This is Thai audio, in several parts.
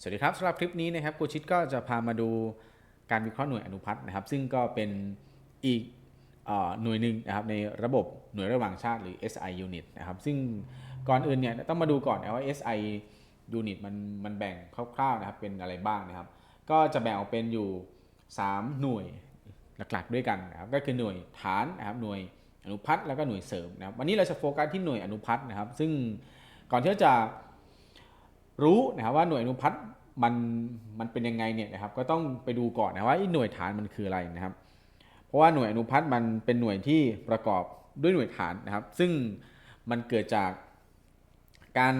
สวัสดีครับสำหรับคลิปนี้นะครับครูชิดก็จะพามาดูการวิเคราะห์หน่วยอนุพัฒน์นะครับ ซึ่งก็เป็นอีกอหน่วยหนึ่งนะครับในระบบหน่วยระหว่างชาติหรือ SI unit นะครับซึ่งก่อนอื่นเนี่ยต้องมาดูก่อนนะว่า SI unit มันมันแบ่งคร่าวๆนะครับเป็นอะไรบ้างนะครับ ก็จะแบ่งออกเป็นอยู่ 3 หน่วยหลักๆด้วยกันนะครับก็คือหน่วยฐานนะครับหน่วยอนุพัฒน์แล้วก็หน่วยเสริมนะครับวันนี้เราจะโฟกัสที่หน่วยอนุพัฒน์นะครับ ซึ่งก่อนที่จะ รู้นะครับว่าหน่วยอนุพัฒน์มันมันเป็นยังไงเนี่ยนะครับก็ต้องไปดูก่อนนะว่าหน่วยฐานมันคืออะไรนะครับ เพราะว่าหน่วยอนุพัฒน์มันเป็นหน่วยที่ประกอบด้วยหน่วยฐานนะครับ ซึ่งมันเกิดจากการ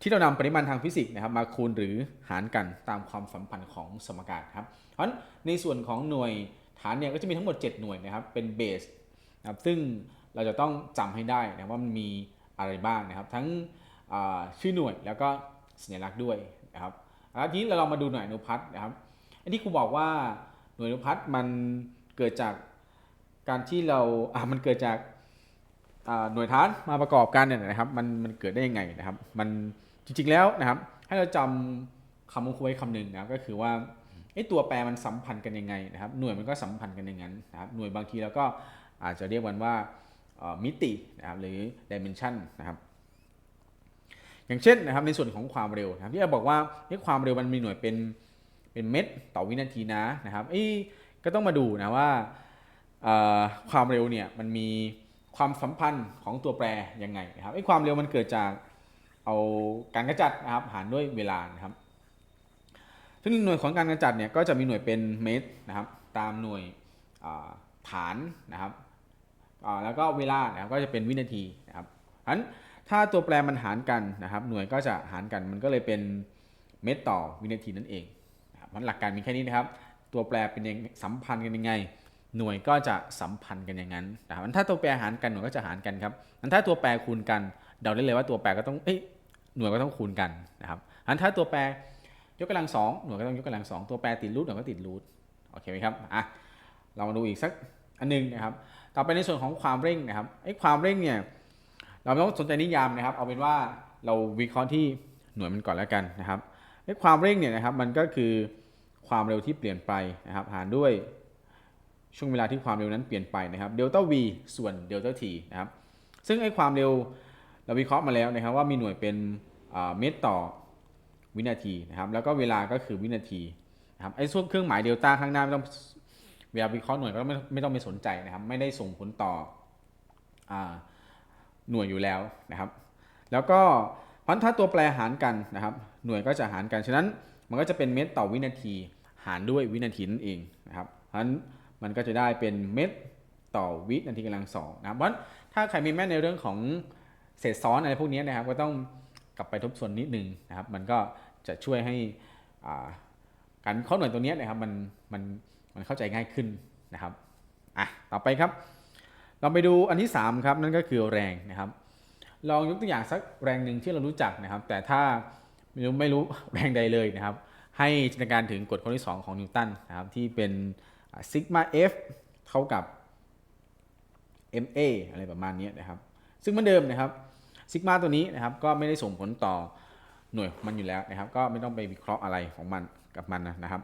ที่เรานำปริมาณทางฟิสิกส์นะครับมาคูณหรือหารกันตามความสัมพันธ์ของสมการครับเพราะฉะนั้นในส่วนของหน่วยฐานเนี่ยก็จะมีทั้งหมด 7 หน่วยนะครับเป็นเบสนะครับซึ่งเราจะต้องจำให้ได้นะว่ามันมีอะไรบ้างนะครับ ทั้งชื่อหน่วยแล้วก็ สัญลักษณ์ด้วยนะครับแล้วทีนี้เราลองมาดูหน่วยอนุพัฒน์นะครับอันที่ครูบอกว่าหน่วยอนุพัฒน์มันเกิดจากการที่เราอ่ามันเกิดจากหน่วยฐานมาประกอบกันเนี่ยนะครับมันมันเกิดได้ยังไงนะครับ มันจริงๆแล้วนะครับ ให้เราจำคำของครูไว้คำหนึ่งนะครับก็คือว่าไอ้ตัวแปรมันสัมพันธ์กันยังไงนะครับ หน่วยมันก็สัมพันธ์กันอย่างนั้นนะครับหน่วยบางทีเราก็อาจจะเรียกมันว่ามิตินะครับหรือ dimension นะครับ อย่างเช่นนะครับในส่วนของความเร็วนะครับที่เราบอกว่าเฮ้ความเร็วมันมีหน่วยเป็นเป็นเมตรต่อวินาทีนะนะครับอ้ก็ต้องมาดูนะว่าความเร็วเนี่ยมันมีความสัมพันธ์ของตัวแปรยังไงนะครับไอ้ความเร็วมันเกิดจากเอาการกระจัดนะครับหารด้วยเวลานะครับซึ่งหน่วยของการกระจัดเนี่ยก็จะมีหน่วยเป็นเมตรนะครับตามหน่วยฐานนะครับแล้วก็เวลานะครับก็จะเป็นวินาทีนะครับฉะนั้น ถ้าตัวแปรมันหารกันนะครับหน่วยก็จะหารกันมันก็เลยเป็นเมตรต่อวินาทีนั่นเองนะครับมันหลักการมีแค่นี้นะครับ ตัวแปรเป็นยังสัมพันธ์กันยังไง หน่วยก็จะสัมพันธ์กันอย่างนั้นนะครับถ้าตัวแปรหารกันหน่วยก็จะหารกันครับงั้นถ้าตัวแปรคูณกันเดาได้เลยว่าตัวแปรก็ต้องเอ้ยหน่วยก็ต้องคูณกันนะครับงั้นถ้าตัวแปรยกกำลังสองหน่วยก็ต้องยกกำลังสองตัวแปรติดรูทหน่วยก็ติดรูทโอเคไหมครับอะเรามาดูอีกสักอันหนึงนะครับ ต่อไปในส่วนของความเร่งนะครับไอ้ความเร่งเนี่ย เราไม่ต้องสนใจนิยามนะครับ เอาเป็นว่าเราวิเคราะห์ที่หน่วยมันก่อนแล้วกันนะครับไอ้ความเร่งเนี่ยนะครับมันก็คือความเร็วที่เปลี่ยนไปนะครับ หารด้วยช่วงเวลาที่ความเร็วนั้นเปลี่ยนไปนะครับเดลต้า v ส่วนเดลต้า t นะครับ ซึ่งไอ้ความเร็วเราวิเคราะห์มาแล้วนะครับ ว่ามีหน่วยเป็นเมตรต่อวินาทีนะครับ แล้วก็เวลาก็คือวินาทีนะครับไอ้ส่วนเครื่องหมายเดลต้าข้างหน้าไม่ต้องเวลาวิเคราะห์หน่วยก็ไม่ไม่ต้องไปสนใจนะครับ ไม่ได้ส่งผลต่ออ่า หน่วยอยู่แล้วนะครับ แล้วก็พันถ้าตัวแปรหารกันนะครับ หน่วยก็จะหารกัน ฉะนั้นมันก็จะเป็นเมตรต่อวินาที หารด้วยวินาทีนั่นเองนะครับเพราะฉะนั้นมันก็จะได้เป็นเมตรต่อวินาทีกำลังสองนะครับเพราะถ้าใครมีแม่ในเรื่องของเศษซ้อนอะไรพวกนี้นะครับ ก็ต้องกลับไปทบทวนนิดนึงนะครับ มันก็จะช่วยให้าการเคราหน่วยตัวนี้นะครับมันมันมันเข้าใจง่ายขึ้นนะครับอะต่อไปครับ เราไปดูอันที่3ครับนั่นก็คือแรงนะครับ ลองยกตัวอย่างสักแรงหนึ่งที่เรารู้จักนะครับ แต่ถ้าไม่รู้ไม่รู้แรงใดเลยนะครับ ให้จินตนาการถึงกฎข้อที่ 2 ของนิวตันนะครับที่เป็นซิกมา F เท่ากับ ma อะไรประมาณนี้นะครับ ซึ่งเหมือนเดิมนะครับซิกมาตัวนี้นะครับก็ไม่ได้ส่งผลต่อหน่วยมันอยู่แล้วนะครับ ก็ไม่ต้องไปวิเคราะห์อะไรของมันกับมันนะครับ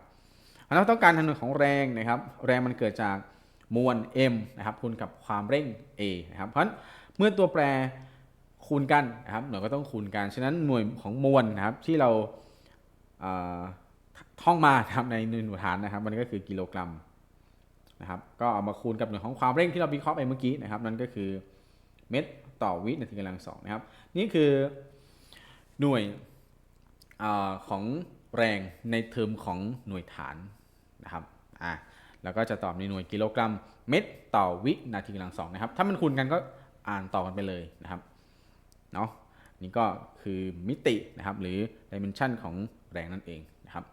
เราต้องการทางหน่วยของแรงนะครับ แรงมันเกิดจาก มวล m นะครับคูณกับความเร่ง a นะครับเพราะฉะนั้นเมื่อตัวแปรคูณกันนะครับหน่วยก็ต้องคูณกัน ฉะนั้นหน่วยของมวลนะครับที่เราเท่องมาครับในหน่วยฐานนะครับ มันก็คือกิโลกรัมนะครับก็เอามาคูณกับหน่วยของความเร่งที่เราวิเคราะห์ไปเมื่อกี้นะครับนั่นก็คือเมตรต่อวินาทีกำลังสองนะครับ นี่คือหน่วยอของแรงในเทอมของหน่วยฐานนะครับอ่า แล้วก็จะตอบในหน่วยกิโลกรัมเมตรต่อวินาทีกำลังสองนะครับ ถ้ามันคูณกันก็อ่านต่อกันไปเลยนะครับเนาะนี่ก็คือมิตินะครับหรือ dimension ของแรงนั่นเองนะครับ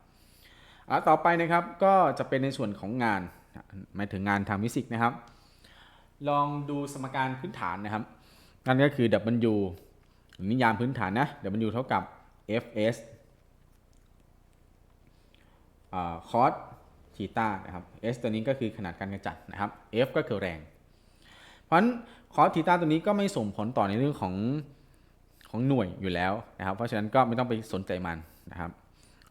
ต่อไปนะครับก็จะเป็นในส่วนของงานหมายถึงงานทางฟิสิกส์นะครับ ลองดูสมการพื้นฐานนะครับ นั่นก็คือ W นิยามพื้นฐานนะ W เท่ากับ Fs อ่า cos ทีตานะครับ S ตัวนี้ก็คือขนาดการกระจัดนะครับ F ก็คือแรง เพราะฉะนั้นคอสทีตาตัวนี้ก็ไม่ส่งผลต่อในเรื่องของของหน่วยอยู่แล้วนะครับ เพราะฉะนั้นก็ไม่ต้องไปสนใจมันนะครับ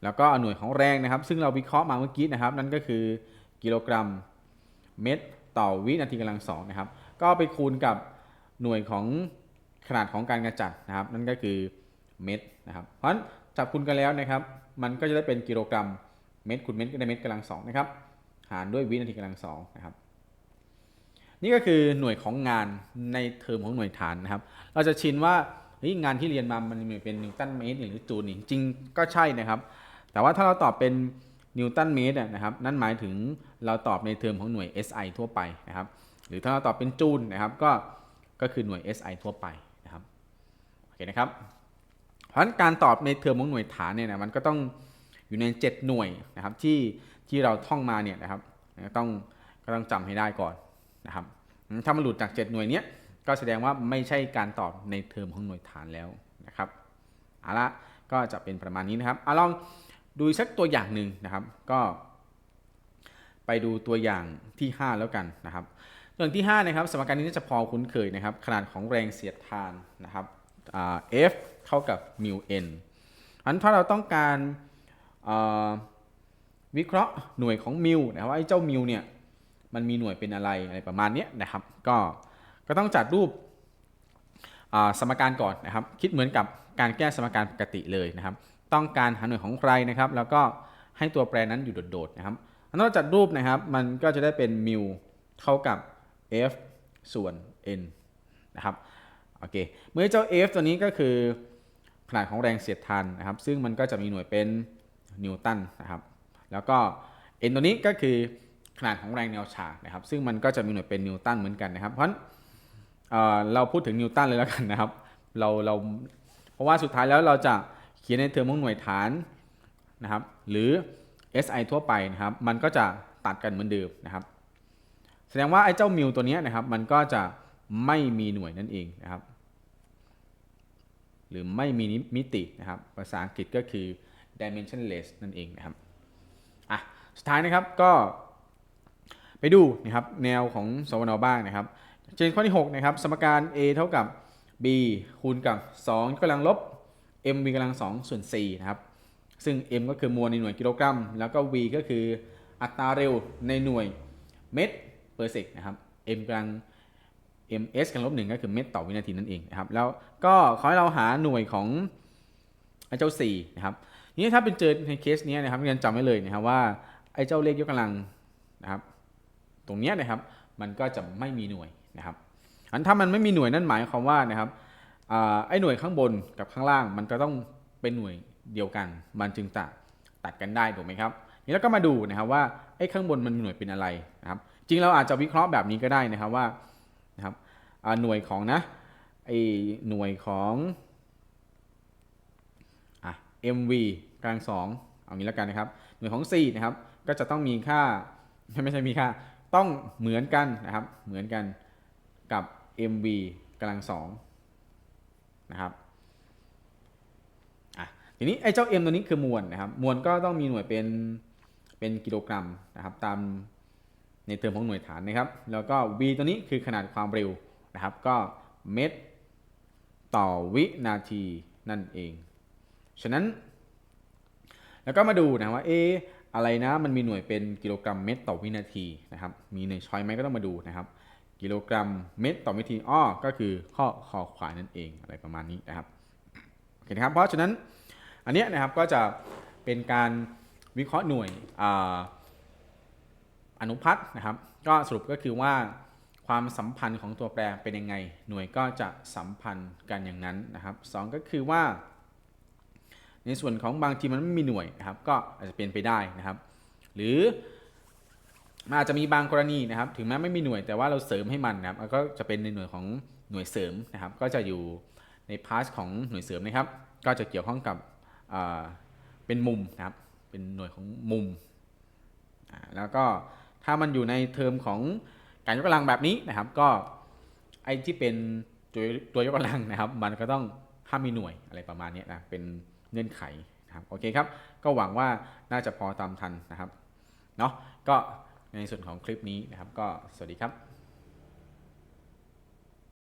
แล้วก็หน่วยของแรงนะครับ ซึ่งเราวิเคราะห์มาเมื่อกี้นะครับ นั่นก็คือกิโลกรัมเมตรต่อวินาทีกำลังสองนะครับ ก็ไปคูณกับหน่วยของขนาดของการกระจัดนะครับ นั่นก็คือเมตรนะครับ เพราะฉะนั้นจับคูณกันแล้วนะครับ มันก็จะได้เป็นกิโลกรัม เมตรคูณเมตรก็ได้เมตรกำลังสองนะครับ หารด้วยวินาทีกำลังสองนะครับ นี่ก็คือหน่วยของงานในเทอมของหน่วยฐานนะครับ เราจะชินว่าเฮ้ยงานที่เรียนมามันเป็นนิวตันเมตรหรือจูลนี่จริงก็ใช่นะครับ แต่ว่าถ้าเราตอบเป็นนิวตันเมตรนะครับ นั่นหมายถึงเราตอบในเทอมของหน่วย SI ทั่วไปนะครับ หรือถ้าเราตอบเป็นจูลนะครับ ก็ก็คือหน่วย SI ทั่วไปนะครับโอเคนะครับ เพราะฉะนั้นการตอบในเทอมของหน่วยฐานเนี่ยนะมันก็ต้อง อยู่ใน 7 หน่วยนะครับที่ที่เราท่องมาเนี่ยนะครับต้องก็ต้องจำให้ได้ก่อนนะครับถ้ามันหลุดจาก 7 หน่วยเนี้ยก็แสดงว่าไม่ใช่การตอบในเทอมของหน่วยฐานแล้วนะครับเอาละก็จะเป็นประมาณนี้นะครับเอาลองดูสักตัวอย่างหนึ่งนะครับ ก็ ไปดูตัวอย่างที่ 5 แล้วกันนะครับตัวอย่างที่ 5 นะครับ สมการนี้น่าจะพอคุ้นเคยนะครับ ขนาดของแรงเสียดทานนะครับ F เท่ากับ mu n อันถ้าเราต้องการ วิเคราะห์หน่วยของมิวนะว่าไอ้เจ้ามิวเนี่ยมันมีหน่วยเป็นอะไรอะไรประมาณนี้นะครับ ก็ก็ต้องจัดรูปสมการก่อนนะครับ คิดเหมือนกับการแก้สมการปกติเลยนะครับ ต้องการหาหน่วยของใครนะครับ แล้วก็ให้ตัวแปรนั้นอยู่โดดๆนะครับนนั้นจัดรูปนะครับมันก็จะได้เป็นมิวเท่ากับ f ส่วน n นะครับโอเคเมื่อเจ้า f ตัวนี้ก็คือขนาดของแรงเสียดทานนะครับ ซึ่งมันก็จะมีหน่วยเป็น นิวตันนะครับ แล้วก็ n ตัวนี้ก็คือขนาดของแรงแนวฉากนะครับ ซึ่งมันก็จะมีหน่วยเป็นนิวตันเหมือนกันนะครับ เพราะฉะนั้นเเราพูดถึงนิวตันเลยแล้วกันนะครับ เราเราเพราะว่าสุดท้ายแล้วเราจะเขียนในเทอมของหน่วยฐานนะครับ หรือ SI ทั่วไปนะครับ มันก็จะตัดกันเหมือนเดิมนะครับ แสดงว่าไอ้เจ้ามิวตัวเนี้ยนะครับ มันก็จะไม่มีหน่วยนั่นเองนะครับ หรือไม่มีมิตินะครับ ภาษาอังกฤษก็คือ dimensionless นั่นเองนะครับอะสุดท้ายนะครับก็ไปดูนะครับแนวของสวนบ้างนะครับเช่นข้อที่6นะครับสมการ a เท่ากับ b คูณกับ 2กำลังลบ mv กำลัง2ส่วน4นะครับซึ่ง m ก็คือมวลในหน่วยกิโลกรัม แล้วก็ v ก็คืออัตราเร็วในหน่วยเมตร per sec นะครับ m กำลัง ms กำลังลบหนึ่งก็คือเมตรต่อวินาทีนั่นเองนะครับแล้วก็ขอให้เราหาหน่วยของ เจ้า 4 นะครับนี้ถ้าเป็นเจอในเคสนี้นะครับเรียนจำไว้เลยนะครับว่าไอ้เจ้าเลขยกกำลังนะครับ ตรงเนี้ยนะครับมันก็จะไม่มีหน่วยนะครับอันถ้ามันไม่มีหน่วยนั่นหมายความว่านะครับอไอ้หน่วยข้างบนกับข้างล่าง มันก็ต้องเป็นหน่วยเดียวกัน มันจึงจะตัดกันได้ถูกไหมครับนี่แล้วก็มาดูนะครับว่าไอ้ข้างบนมันมีหน่วยเป็นอะไรนะครับ จริงเราอาจจะวิเคราะห์แบบนี้ก็ได้นะครับว่านะครับหน่วยของนะไอ้หน่วยของ mv กลางสองเอางี้แล้วกันนะครับ หน่วยของ c นะครับ ก็จะต้องมีค่า ไม่ใช่มีค่า ต้องเหมือนกันนะครับ เหมือนกันกับ mv กำลังสองนะครับอะทีนี้ไอ้เจ้า m ตัวนี้คือมวลนะครับ มวลก็ต้องมีหน่วยเป็นเป็นกิโลกรัมนะครับตามในเทอมของหน่วยฐานนะครับ แล้วก็ v ตัวนี้คือขนาดความเร็วนะครับ ก็เมตรต่อวินาทีนั่นเอง ฉะนั้น แล้วก็มาดูนะว่าเอออะไรนะมันมีหน่วยเป็นกิโลกรัมเมตรต่อวินาทีนะครับ มีในช้อยไหมก็ต้องมาดูนะครับ กิโลกรัมเมตรต่อวินาทีอ้อก็คือข้อคอควายนั่นเองอะไรประมาณนี้นะครับโอเคนะครับ เพราะฉะนั้นอันเนี้ยนะครับก็จะเป็นการวิเคราะห์หน่วยออนุพัฒน์นะครับ ก็สรุปก็คือว่าความสัมพันธ์ของตัวแปรเป็นยังไง หน่วยก็จะสัมพันธ์กันอย่างนั้นนะครับสองก็คือว่า ในส่วนของบางทีมันไม่มีหน่วยนะครับ ก็อาจจะเป็นไปได้นะครับ หรือมันอาจจะมีบางกรณีนะครับ ถึงแม้ไม่มีหน่วยแต่ว่าเราเสริมให้มันนะครับก็จะเป็นในหน่วยของหน่วยเสริมนะครับ ก็จะอยู่ในพาร์ทของหน่วยเสริมนะครับ ก็จะเกี่ยวข้องกับเป็นมุมนะครับ เป็นหน่วยของมุม แล้วก็ถ้ามันอยู่ในเทอมของการยกกำลังแบบนี้นะครับ ก็ไอ้ที่เป็นตัวตัวยกกำลังนะครับ มันก็ต้องห้ามมีหน่วยอะไรประมาณนี้นะเป็น เงื่อนไขนะครับโอเคครับ ก็หวังว่าน่าจะพอตามทันนะครับเนาะก็ในส่วนของคลิปนี้นะครับ ก็สวัสดีครับ